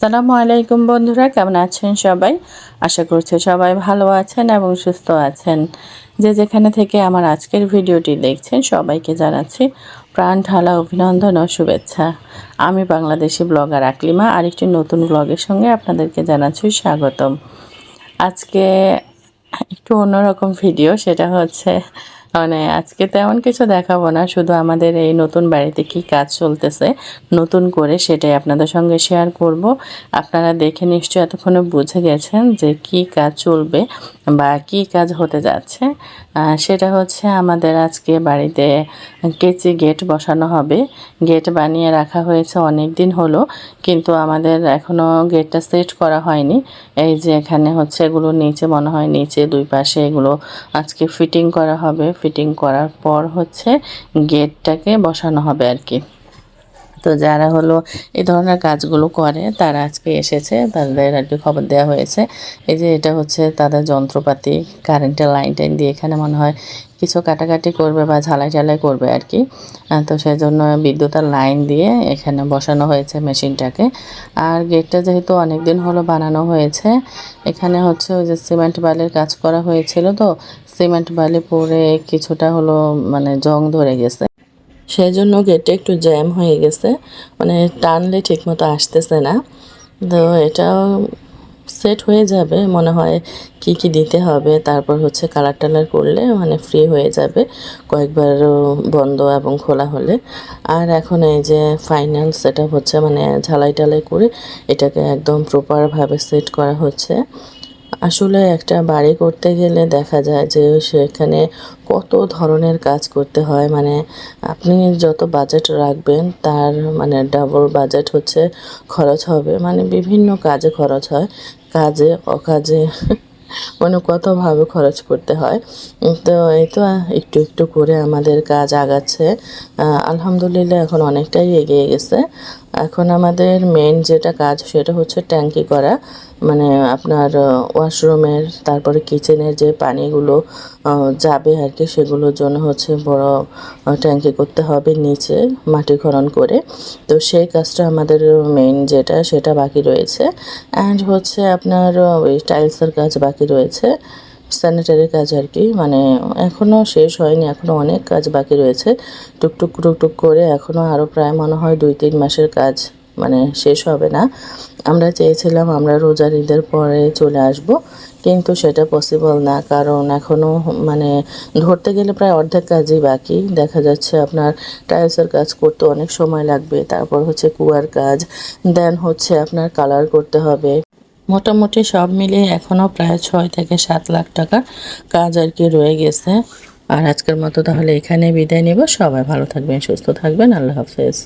আসসালামু আলাইকুম বন্ধুরা, কেমন আছেন সবাই? আশা করছি সবাই ভালো আছেন এবং সুস্থ আছেন। যে যেখানে থেকে আমার আজকের ভিডিওটি দেখছেন, সবাইকে জানাচ্ছি প্রাণ ঢালা অভিনন্দন ও শুভেচ্ছা। আমি বাংলাদেশি ব্লগার আকলিমা, আরেকটি নতুন ব্লগের সঙ্গে আপনাদেরকে জানাচ্ছি স্বাগতম। আজকে একটু অন্যরকম ভিডিও, সেটা হচ্ছে মানে আজকে তেমন কিছু দেখাবো না, শুধু আমাদের এই নতুন বাড়িতে কি কাজ চলতেছে, নতুন করে সেটাই আপনাদের সঙ্গে শেয়ার করব। আপনারা দেখে নিশ্চয়ই এতক্ষণে বুঝে গেছেন যে কি কাজ চলবে বা কি কাজ হতে যাচ্ছে। সেটা হচ্ছে আমাদের আজকে বাড়িতে কেচি গেট বসানো হবে। গেট বানিয়ে রাখা হয়েছে অনেক দিন হলো, কিন্তু আমাদের এখনও গেটটা সেট করা হয়নি। এই যে এখানে হচ্ছে এগুলো নিচে মনে হয় নিচে দুই পাশে এগুলো আজকে ফিটিং করা হবে ফিটিং করার পর হচ্ছে গেটটাকে বসানো হবে আর কি। তো যারা হলো এই ধরনের কাজগুলো করে, তারা আজকে এসেছে, তাদের আর কি খবর দেওয়া হয়েছে। এই যে এটা হচ্ছে তাদের যন্ত্রপাতি, কারেন্টের লাইন টাইন দিয়ে এখানে মনে হয় কিছু কাটাকাটি করবে বা ঝালাই ঝালাই করবে আর কি। তো সেই জন্য বিদ্যুতের লাইন দিয়ে এখানে বসানো হয়েছে মেশিনটাকে। আর গেটটা যেহেতু অনেক দিন হলো বানানো হয়েছে, এখানে হচ্ছে ওই যে সিমেন্ট বালির কাজ করা হয়েছিল তো, সিমেন্ট বালি পরে কিছুটা হলো মানে জং ধরে গেছে। সেই জন্য গেটটা একটু জ্যাম হয়ে গেছে। মানে টানলে ঠিকমতো আসতেছে না। তো এটাও সেট হয়ে যাবে। মনে হয় কি কি দিতে হবে, তারপর হচ্ছে কালার টালার করলে মানে ফ্রি হয়ে যাবে কয়েকবার বন্ধ এবং খোলা হলে। আর এখন এই যে ফাইনাল সেট হচ্ছে মানে ঝালাই টালাই করে এটাকে একদম প্রপারভাবে সেট করা হচ্ছে। আসলে একটা বাড়ি করতে গেলে দেখা যায় যে সেখানে কত ধরনের কাজ করতে হয়। মানে আপনি যত বাজেট রাখবেন, তার মানে ডাবল বাজেট হচ্ছে খরচ হবে। মানে বিভিন্ন কাজে খরচ হয়। কাজে, অকাজে মানে কতভাবে খরচ করতে হয়। তো এই তো একটু একটু করে আমাদের কাজ আগাচ্ছে। আলহামদুলিল্লাহ এখন অনেকটাই এগিয়ে গেছে। এখন আমাদের মেন যেটা কাজ, সেটা হচ্ছে ট্যাঙ্কি করা। মানে আপনার ওয়াশরুমের তারপরে কিচেনের যে পানিগুলো যাবে আর কি সেগুলোর জন্য হচ্ছে বড় ট্যাঙ্কি করতে হবে নিচে, মাটি খনন করে। তো সেই কাজটা আমাদের মেইন যেটা, সেটা বাকি রয়েছে। অ্যান্ড হচ্ছে আপনার ওই টাইলসের কাজ বাকি রয়েছে। স্যানিটারি কাজ আর কি। মানে এখনও শেষ হয়নি এখনও অনেক কাজ বাকি রয়েছে। টুকটুক টুকটুক করে এখনও আরও প্রায় মনে হয় দুই, তিন মাসের কাজ মানে শেষ হবে না। আমরা চেয়েছিলাম আমরা রোজার ঈদের পরে চলে আসব, কিন্তু সেটা পসিবল না, কারণ এখনও মানে ধরতে গেলে প্রায় অর্ধেক কাজই বাকি। দেখা যাচ্ছে আপনার টাইলসের কাজ করতে অনেক সময় লাগবে, তারপর হচ্ছে কুয়ার কাজ দেন হচ্ছে আপনার কালার করতে হবে। মোটামুটি সব মিলিয়ে এখনও প্রায় ছয় থেকে সাত লাখ টাকা কাজ আর কি রয়ে গেছে। আর আজকের মতো তাহলে এখানে বিদায় নেব। সবাই ভালো থাকবেন, সুস্থ থাকবেন। আল্লাহ হাফেজ।